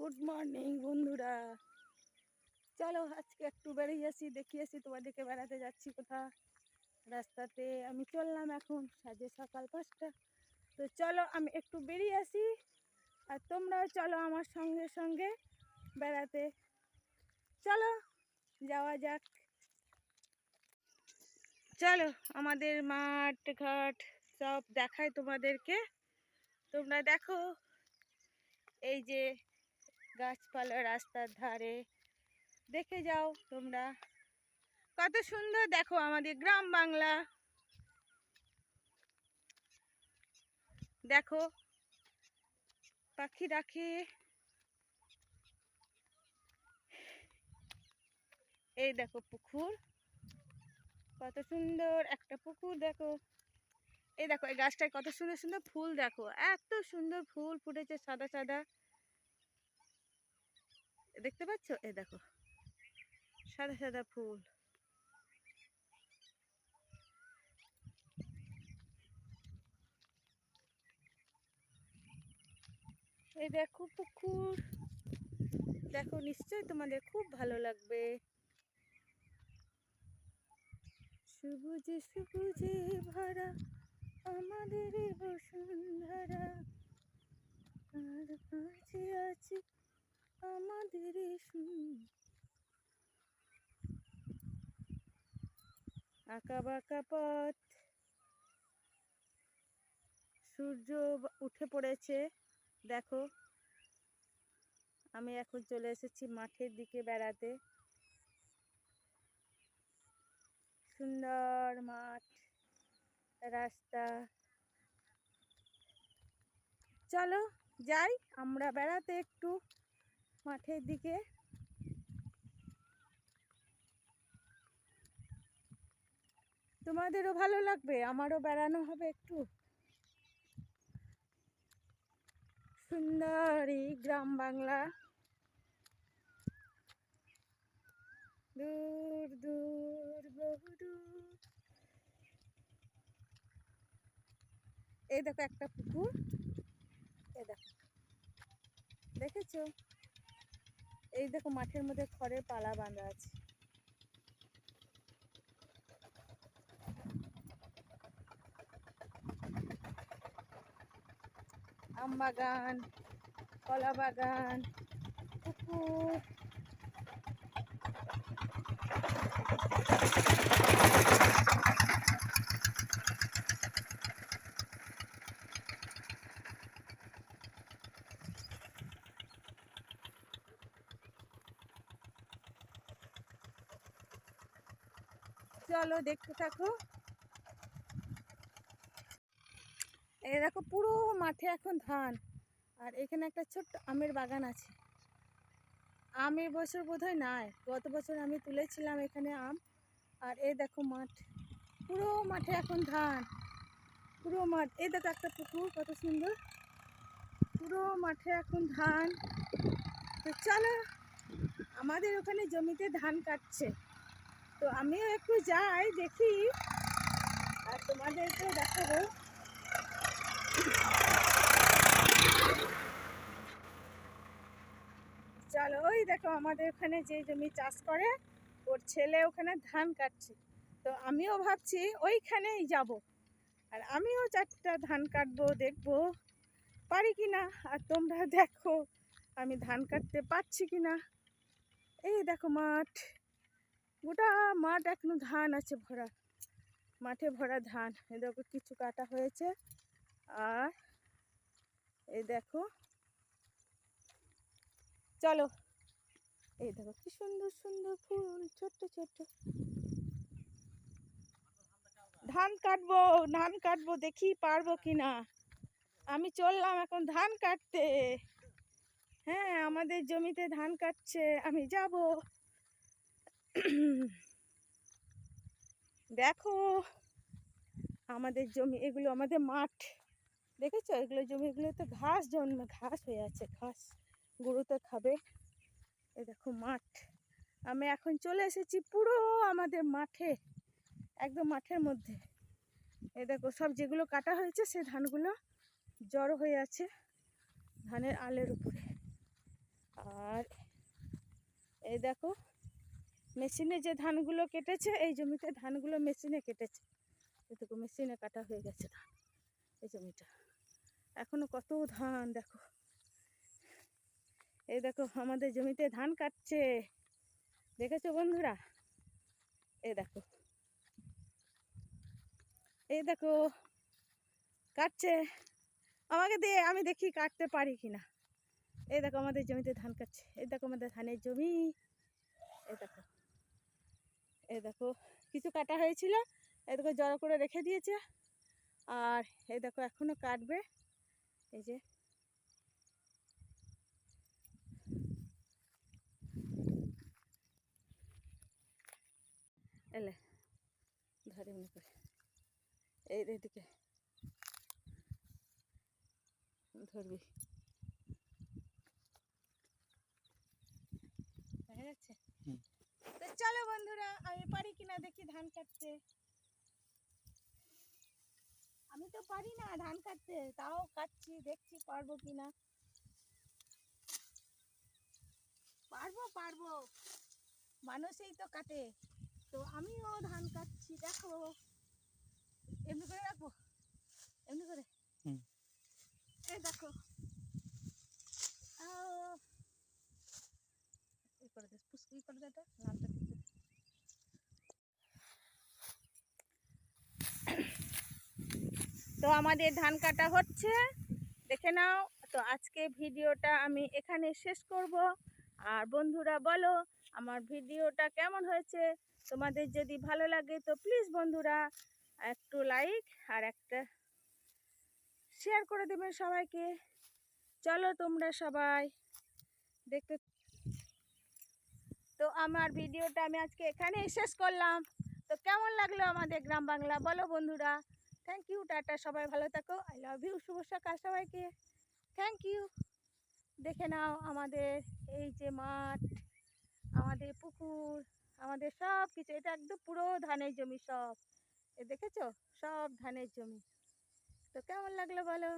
Good morning বন্ধুরা। চলো আজকে একটু বেরিয়ে আসি দেখি আসি তোমাদেরকে বেড়াতে যাচ্ছি কোথা রাস্তাতে আমি চললাম এখন, সাজে সকাল পাঁচটা। তো চলো আমি একটু বেরিয়ে আসি, আর তোমরাও চলো আমার সঙ্গে সঙ্গে বেড়াতে। চলো, যাওয়া যাক। চলো, আমাদের মাঠ, ঘাট সব দেখায় তোমাদেরকে। তোমরা দেখো, এই যে গাছপালা রাস্তার ধারে। দেখে যাও তোমরা। কত সুন্দর দেখো আমাদের গ্রাম বাংলা। দেখো পাখি রাখে। এই দেখো পুকুর। কত সুন্দর একটা পুকুর দেখো। এই দেখো এই গাছটায় কত সুন্দর সুন্দর ফুল দেখো। এত সুন্দর ফুল ফুটেছে সাদা সাদা। দেখতে পাচ্ছ? এই দেখো। সাদা সাদা ফুল। এই দেখো পুকুর। দেখো, নিশ্চয়ই তোমাদের খুব ভালো লাগবে। সবুজে সবুজে ভরা আমাদের বসুন্ধরা। আর কাছে আছে আমাদের আঁকা বাঁকা পথ। সূর্য উঠে পড়েছে। দেখো, আমি এখন চলে এসেছি মাঠের দিকে বেড়াতে। সুন্দর মাঠ, রাস্তা। চলো যাই, আমরা বেড়াতে একটু। মাঠের দিকে। তোমাদেরও ভালো লাগবে? আমারও বেড়ানো হবে একটু। সুন্দর এই গ্রাম বাংলা। দূর দূর। এই দেখো একটা পুকুর। এই দেখো। দেখেছ? এই দেখো মাঠের মধ্যে খড়ের পালা বাঁধা আছে। আম বাগান কলা বাগান পুকুর। চলো দেখতে থাকো। এই দেখো পুরো মাঠে এখন ধান। আর এখানে একটা ছোট্ট আমের বাগান আছে। আমের বছর বোধহয় নাই। গত বছর আমি তুলেছিলাম এখানে আম। আর এই দেখো মাঠ। পুরো মাঠে এখন ধান। পুরো মাঠ। এই দেখো একটা পুকুর, কত সুন্দর। পুরো মাঠে এখন ধান। তো চলো, আমাদের ওখানে জমিতে ধান কাটছে। তো আমিও একটু যাই, দেখি। আর তোমাদেরকে দেখাবো। চলো, ওই দেখো আমাদের ওখানে যে জমি চাষ করে, ওর ছেলে ওখানে ধান কাটছে। তো আমিও ভাবছি ওইখানেই যাব। আর আমিও চারটা ধান কাটবো, দেখব পারি কি না? আর তোমরা দেখো, আমি ধান কাটতে পারছি কি না? এই দেখো মাঠ। গোটা মাঠ এখনও ধান আছে ভরা। মাঠে ভরা ধান। এই দেখো কিছু কাটা হয়েছে। আর এই দেখো। চলো। এই দেখো কি সুন্দর সুন্দর ফুল, ছোট্ট ছোট্ট। ধান কাটবো ধান কাটবো, দেখি পারব কি না আমি চললাম এখন ধান কাটতে। হ্যাঁ আমাদের জমিতে ধান কাটছে, আমি যাব। দেখো, আমাদের জমি, এগুলো আমাদের মাঠ। দেখেছ? এগুলো জমিগুলোতে ঘাস জন্মে, ঘাস হয়ে আছে, ঘাস। গরু তো খাবে। এই দেখো মাঠ। আমি এখন চলে এসেছি পুরো আমাদের মাঠে, একদম মাঠের মধ্যে। এই দেখো, সব যেগুলো কাটা হয়েছে, সে ধানগুলো জড়ো হয়ে আছে ধানের আলের উপরে। আর এই দেখো মেশিনে যে ধানগুলো কেটেছে, এই জমিতে ধানগুলো মেশিনে কেটেছে। দেখো মেশিনে কাটা হয়ে গেছে ধান, এই জমিটা। এখনও কত ধান, দেখো। এই দেখো, আমাদের জমিতে ধান কাটছে। দেখেছ বন্ধুরা? এই দেখো। এই দেখো, কাটছে। আমাকে দে, আমি দেখি কাটতে পারি কিনা এই দেখো, আমাদের জমিতে ধান কাটছে। এই দেখো, আমাদের ধানের জমি। এই দেখো। এই দেখো কিছু কাটা হয়েছিল এ দেখো জড়ো করে রেখে দিয়েছে আর এই দেখো এখনও কাটবে এই যে। এলে ধরে মনে করে। এই এদিকে। ধরবি। দেখা যাচ্ছে। তো চলো দেখি ধান কাটতে। আমি তো পারি না ধান কাটতে তাও কাটছি দেখছি পারব কিনা। পারব পারব। মানুষই তো কাটে তো আমিও ধান কাটছি দেখো। এমনি করে রাখব? এমনি করে। এই দেখো। করে দে পুষ্কি করে দে এটা লালটা তো আমাদের ধান কাটা হচ্ছে। দেখে নাও, তো আজকে ভিডিওটা আমি এখানে শেষ করব। আর বন্ধুরা বলো, আমার ভিডিওটা কেমন হয়েছে? তোমাদের যদি ভালো লাগে তো প্লিজ বন্ধুরা একটু লাইক আর একটা শেয়ার করে দেবেন সবাইকে। চলো তোমরা সবাই দেখতে তো আমার ভিডিওটা আমি আজকে এখানেই শেষ করলাম। তো কেমন লাগল আমাদের গ্রাম বাংলা? বলো বন্ধুরা। থ্যাংক ইউ টাটা, সবাই ভালো থাকো। আই লাভ ইউ শুভ সকাল সবাইকে। থ্যাংক ইউ দেখে নাও আমাদের এই যে মাঠ, আমাদের পুকুর, আমাদের সব কিছু। এটা একদম পুরো ধানের জমি সব। এ দেখেছ? সব ধানের জমি। তো কেমন লাগল বলো?